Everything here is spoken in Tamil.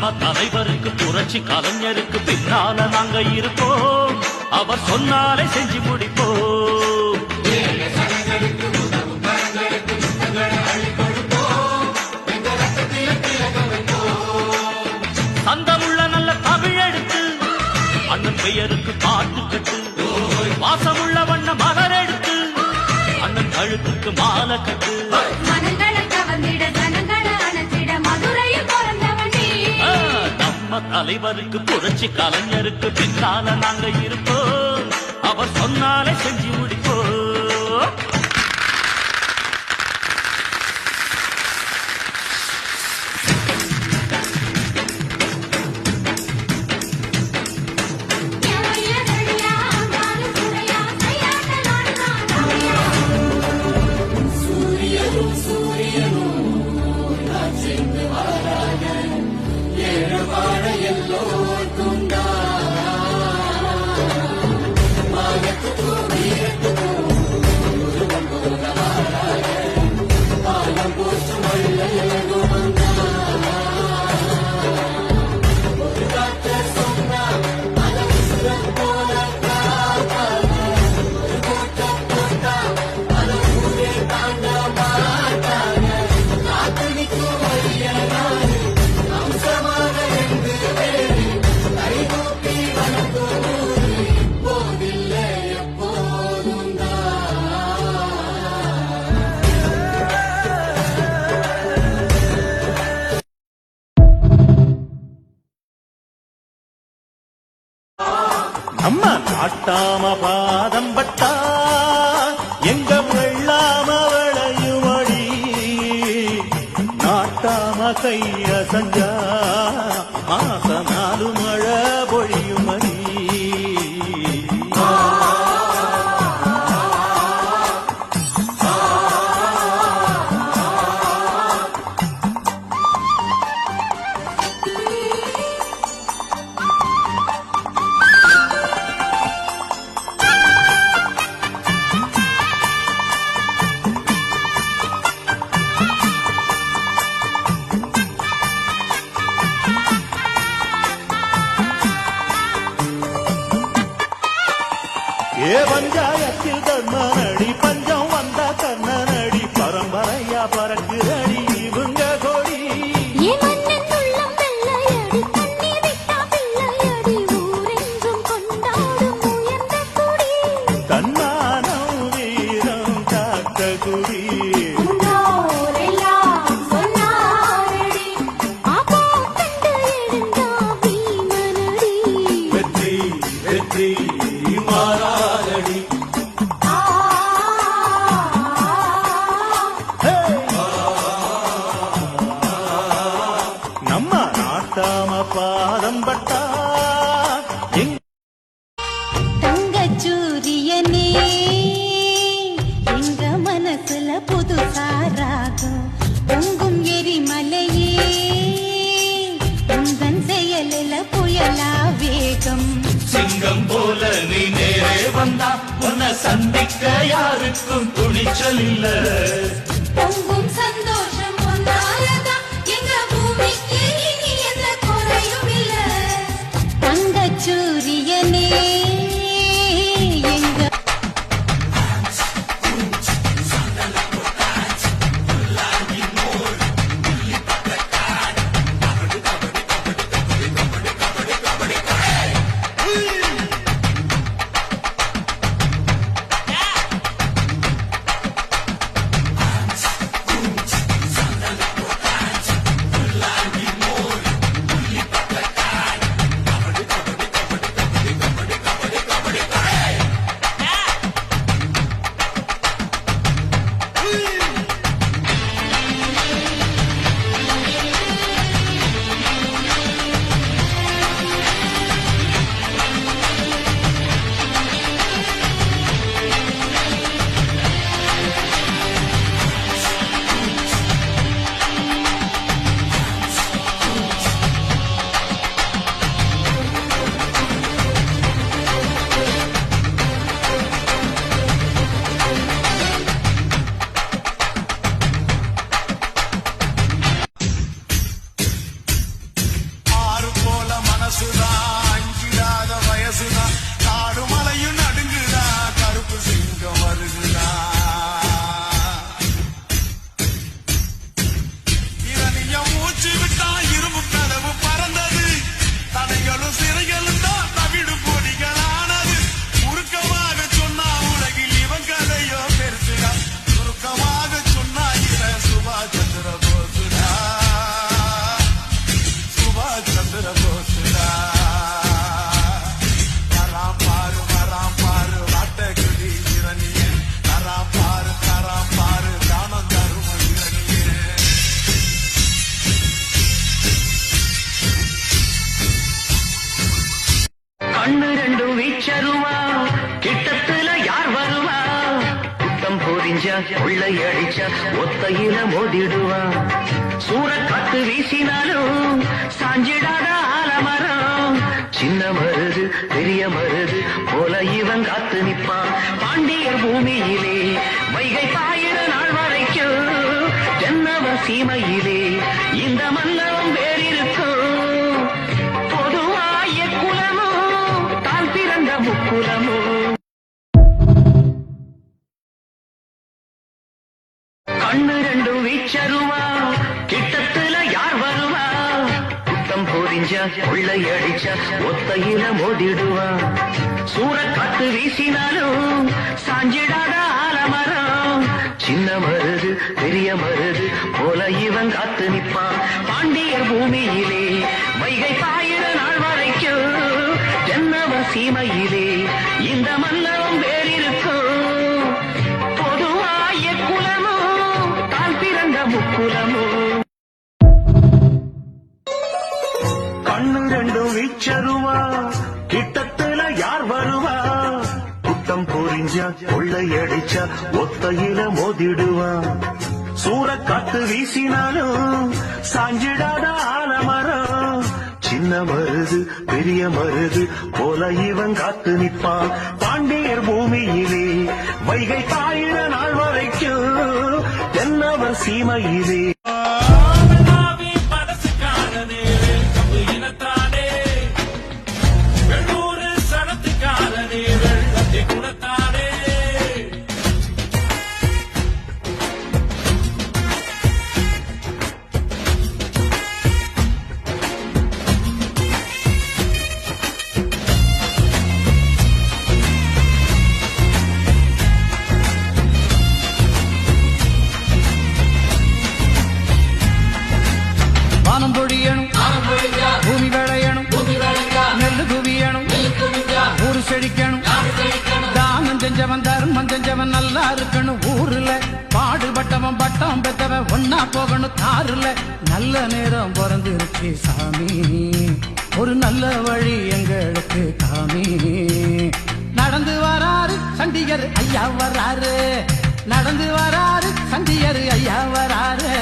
நம்ம தலைவருக்கு புரட்சி கலைஞருக்கு பின்னால நாங்க இருப்போம். அவர் சொன்னாலே செஞ்சு முடிப்போம். சந்தமுள்ள நல்ல தமிழ் எடுத்து அண்ணன் பெயருக்கு பாட்டு கட்டு வாசமுள்ள வண்ண மலர் எடுத்து அண்ணன் கழுத்துக்கு மாலை கட்டு. தலைவருக்கு புரட்சி கலைஞருக்கு பின்னால நாங்க இருப்போம். அவர் சொன்னாலே செஞ்சு நம்ம பாதம் பட்டா எங்க வெள்ளாம அடி நாட்டாம கைய சஞ்சா மாச நாலு மழை ஏ பஞ்சாயத்தில் தர்மனடி பஞ்சம் வந்த சிங்கம். சிங்கம் போல நீ நேரே வந்தா உன்னை சந்திக்க யாருக்கும் துணிச்சல் இல்லை. கொள்ளையடிச்சா ஒத்தையில மோதிடுவான் சூற காத்து வீசினாலும் சாஞ்சிடாத ஆலமரம். சின்ன மருது பெரிய மருது போல இவன் காத்து நிற்பான். பாண்டியர் பூமியிலே வைகை பாயிர நாள் வரைக்கும் தென்னவர் சீமையிலே குத்தம் போரிஞ்சா கொள்ளையடிச்சா ஒத்தையில மோதிடுவா. காத்து வீசினாலும் சாஞ்சிடாத ஆலமரம். சின்ன மருது பெரிய மருது போல இவன் காத்து நிற்பான். பாண்டியர் பூமியிலே வைகை பாயிர நாள் வரைக்கும் தென்னவர் சீமையிலே இந்த மன்னவம் வேறிருக்கும். பொதுவாய குலமும் தான் பிறந்த முக்குலமும் குத்தம் புரிஞ்சா கொள்ளையடிச்சா ஒத்தையில மோதிடுவான். சூற காத்து வீசினாலும் சாஞ்சிடாத ஆலமரம். சின்ன மருது பெரிய மருது போல இவன் காத்து நிற்பான். பாண்டியர் பூமியிலே வைகை தாயின நாள் வரைக்கும் தென்னவர் சீமையிலே. நல்லா இருக்கணும் ஊர்ல. பாடுபட்டவன் பட்டம் பெற்றவன் ஒன்னா போகணும் தாருல. நல்ல நேரம் பிறந்திருச்சு சாமி. ஒரு நல்ல வழி எங்களுக்கு காமி நடந்து வராரு சண்டிகர் ஐயா வராரு. நடந்து வராரு சண்டிகர் ஐயா வராரு.